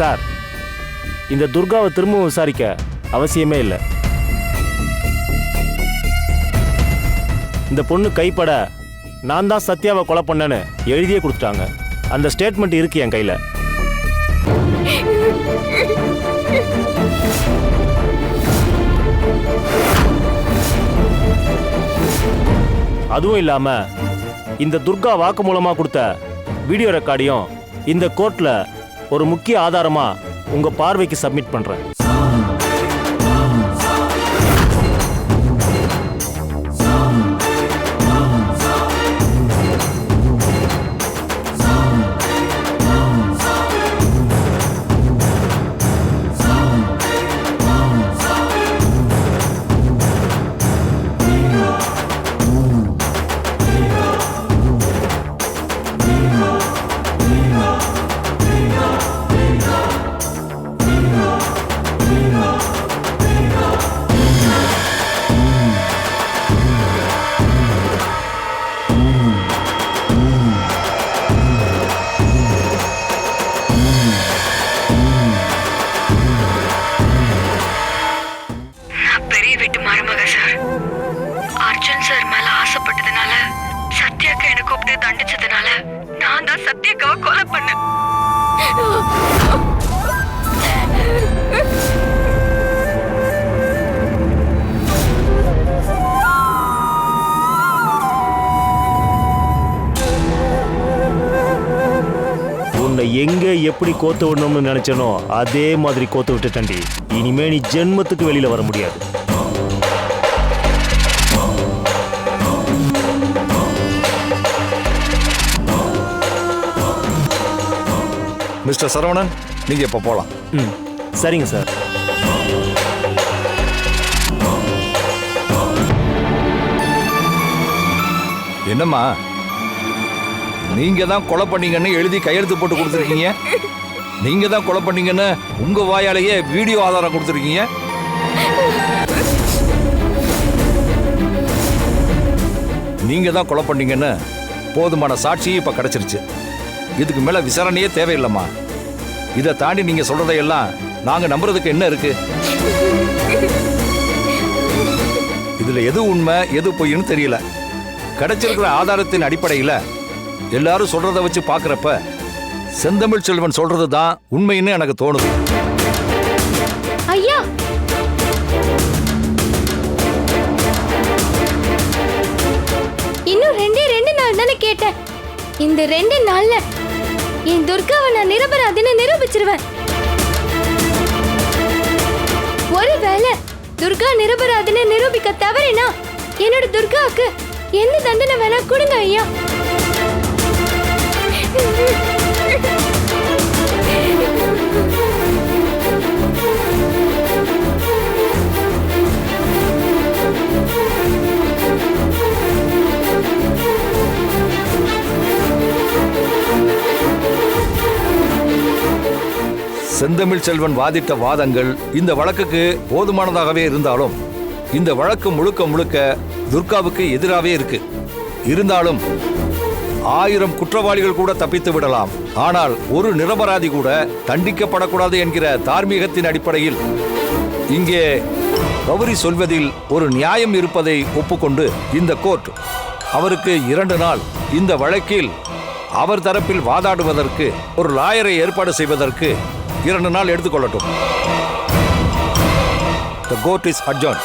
Sir இந்த துர்காவை திரும்பவும் விசாரிக்க அவசியமே இல்லை. இந்த பொண்ணு கைப்பட நான் தான் சத்யாவை கொலை பண்ணேன்னு எழுதியே கொடுத்துட்டாங்க. அந்த ஸ்டேட்மெண்ட் இருக்கு என் கையில். அதுவும் இல்லாம இந்த துர்கா வாக்கு மூலமா கொடுத்த வீடியோ ரெக்கார்டையும் இந்த கோர்ட்ல ஒரு முக்கிய ஆதாரமா உங்க பார்வைக்கு சப்மிட் பண்றேன். உன்னை எங்க எப்படி கோத்து விடணும்னு நினைச்சனோ அதே மாதிரி கோத்து விட்டுட்டேன்டி இனிமே நீ ஜென்மத்துக்கு வெளியில வர முடியாது. மிஸ்டர் சரவணன் நீங்க இப்ப போலாம். ம் சரிங்க சார். என்னம்மா? நீங்க தான் கொலை பண்ணீங்கன்னு எழுதி கையெழுத்து போட்டு கொடுத்துருக்கீங்க. நீங்க தான் கொலை பண்ணீங்கன்னு உங்க வாயாலேயே வீடியோ ஆதாரம் கொடுத்துருக்கீங்க. நீங்க தான் கொலை பண்ணீங்கன்னு போதுமான சாட்சியும் இப்ப கிடைச்சிருச்சு. இதுக்கு மேல விசாரணையே தேவையில்லைம்மா. இதை தாண்டி நீங்க சொல்றதையெல்லாம் நாங்க நம்புறதுக்கு என்ன இருக்கு? இதுல எது உண்மை எது பொய்ன்னு தெரியல. கிடைச்சிருக்கிற ஆதாரத்தின் அடிப்படையில் எல்லாரும் சொல்றத வச்சு பார்க்கறப்ப செந்தமிழ் செல்வன் சொல்றது தான் உண்மைன்னு எனக்கு தோணுது. ஐயா! இன்னும் ரெண்டே ரெண்டு நாள் தானே கேட்டேன். இந்த ரெண்டு நாள்ல என் துர்காவை நான் நிரபராதின்னு நிரூபிச்சிருவேன். ஒருவேளை துர்கா நிரபராதின்னு நிரூபிக்க தவறினா என்னோட துர்காவுக்கு எந்த தண்டனை வேணா கொடுங்க ஐயா. செந்தமிழ் செல்வன் வாதிட்ட வாதங்கள் இந்த வழக்குக்கு போதுமானதாகவே இருந்தாலும் இந்த வழக்கு முழுக்க முழுக்க துர்காவுக்கு எதிராகவே இருக்கு. இருந்தாலும் ஆயிரம் குற்றவாளிகள் கூட தப்பித்து விடலாம். ஆனால் ஒரு நிரபராதி கூட தண்டிக்கப்படக்கூடாது என்கிற தார்மீகத்தின் அடிப்படையில் இங்கே கௌரி சொல்வதில் ஒரு நியாயம் இருப்பதை ஒப்புக்கொண்டு இந்த கோர்ட் அவருக்கு இரண்டு நாள் இந்த வழக்கில் அவர் தரப்பில் வாதாடுவதற்கு ஒரு லாயரை ஏற்பாடு செய்வதற்கு இரண்டு நாள் எடுத்துக்கொள்ளட்டும். The court is அட்ஜான்